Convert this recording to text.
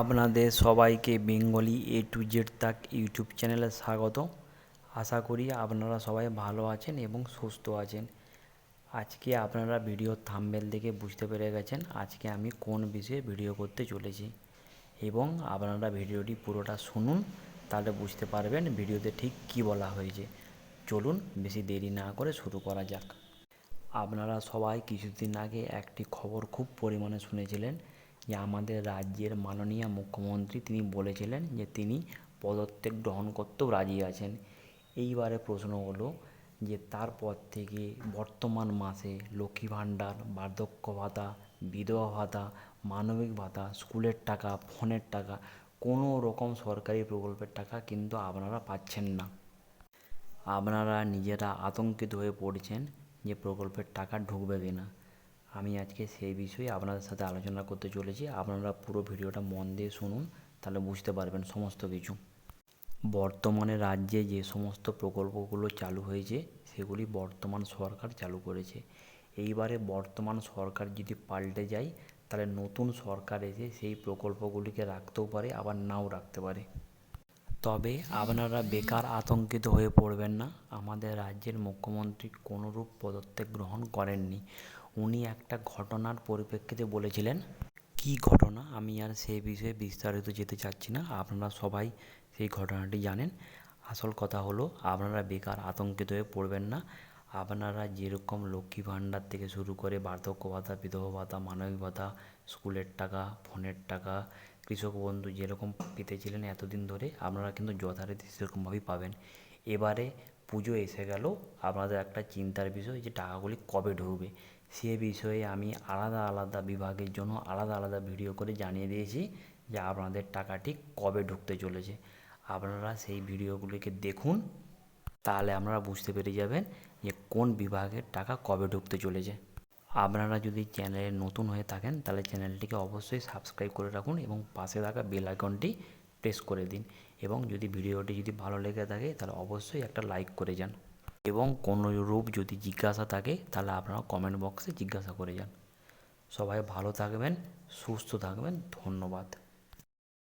আপনাদের সবাইকে Bengali A to Z তাক ইউটিউব চ্যানেলে স্বাগত। আশা করি আপনারা সবাই ভালো আছেন এবং সুস্থ আছেন। আজকে আপনারা ভিডিও থাম্বেল দেখে বুঝতে পেরে গেছেন আজকে আমি কোন বিষয়ে ভিডিও করতে চলেছি। এবং আপনারা ভিডিওটি পুরোটা শুনুন, তাহলে বুঝতে পারবেন ভিডিওতে ঠিক কী বলা হয়েছে। চলুন বেশি দেরি না করে শুরু করা যাক। আপনারা সবাই কিছুদিন আগে একটি খবর খুব পরিমাণে শুনেছিলেন। যে আমাদের রাজ্যের মাননীয় মুখ্যমন্ত্রী তিনি বলেছিলেন যে তিনি পদত্যাগ গ্রহণ করতেও রাজি আছেন। এইবারে প্রশ্ন হলো যে তারপর থেকে বর্তমান মাসে লক্ষ্মী ভাণ্ডার, বার্ধক্য ভাতা, বিধবা ভাতা, মানবিক ভাতা, স্কুলের টাকা, ফোনের টাকা, কোনো রকম সরকারি প্রকল্পের টাকা কিন্তু আপনারা পাচ্ছেন না। আপনারা নিজেরা আতঙ্কিত হয়ে পড়ছেন যে প্রকল্পের টাকা ঢুকবে কিনা। আমি আজকে সেই বিষয়ে আপনাদের সাথে আলোচনা করতে চলেছি। আপনারা পুরো ভিডিওটা মন দিয়ে শুনুন, তাহলে বুঝতে পারবেন সমস্ত কিছু। বর্তমানে রাজ্যে যে সমস্ত প্রকল্পগুলো চালু হয়েছে, সেগুলি বর্তমান সরকার চালু করেছে। এইবারে বর্তমান সরকার যদি পাল্টে যায়, তাহলে নতুন সরকার এসে সেই প্রকল্পগুলিকে রাখতেও পারে, আবার নাও রাখতে পারে। তবে আপনারা বেকার আতঙ্কিত হয়ে পড়বেন না। আমাদের রাজ্যের মুখ্যমন্ত্রী কোনোরূপ পদত্যাগ গ্রহণ করেননি। উনি একটা ঘটনার পরিপ্রেক্ষিতে বলেছিলেন। কী ঘটনা? আমি আর সেই বিষয়ে বিস্তারিত যেতে চাচ্ছি না। আপনারা সবাই সেই ঘটনাটি জানেন। আসল কথা হলো, আপনারা বেকার আতঙ্কিত হয়ে পড়বেন না। আপনারা যেরকম লক্ষ্মী ভাণ্ডার থেকে শুরু করে বার্ধক্য ভাতা, বিধবা ভাতা, মানবিক ভাতা, স্কুলের টাকা, ফোনের টাকা, কৃষক বন্ধু যেরকম পেতেছিলেন এতদিন ধরে, আপনারা কিন্তু যথারীতি সেরকমভাবেই পাবেন। এবারে পুজো এসে গেল। আপনাদের একটা চিন্তার বিষয় যে টাকাগুলি কবে ঢুকবে? সে বিষয়ে আমি আলাদা আলাদা বিভাগের জন্য আলাদা আলাদা ভিডিও করে জানিয়ে দিয়েছি যে আপনাদের টাকাটি কবে ঢুকতে চলেছে। আপনারা সেই ভিডিওগুলিকে দেখুন, তাহলে আপনারা বুঝতে পেরে যাবেন যে কোন বিভাগের টাকা কবে ঢুকতে চলেছে। আপনারা যদি চ্যানেলে নতুন হয়ে থাকেন, তাহলে চ্যানেলটিকে অবশ্যই সাবস্ক্রাইব করে রাখুন এবং পাশে থাকা বেল আইকনটি প্রেস করে দিন এবং যদি ভিডিওটি যদি ভালো লেগে থাকে তাহলে অবশ্যই একটা লাইক করে যান। এবং কোনো রূপ যদি জিজ্ঞাসা থাকে তাহলে আপনারা কমেন্ট বক্সে জিজ্ঞাসা করে যান। সবাই ভালো থাকবেন, সুস্থ থাকবেন, ধন্যবাদ।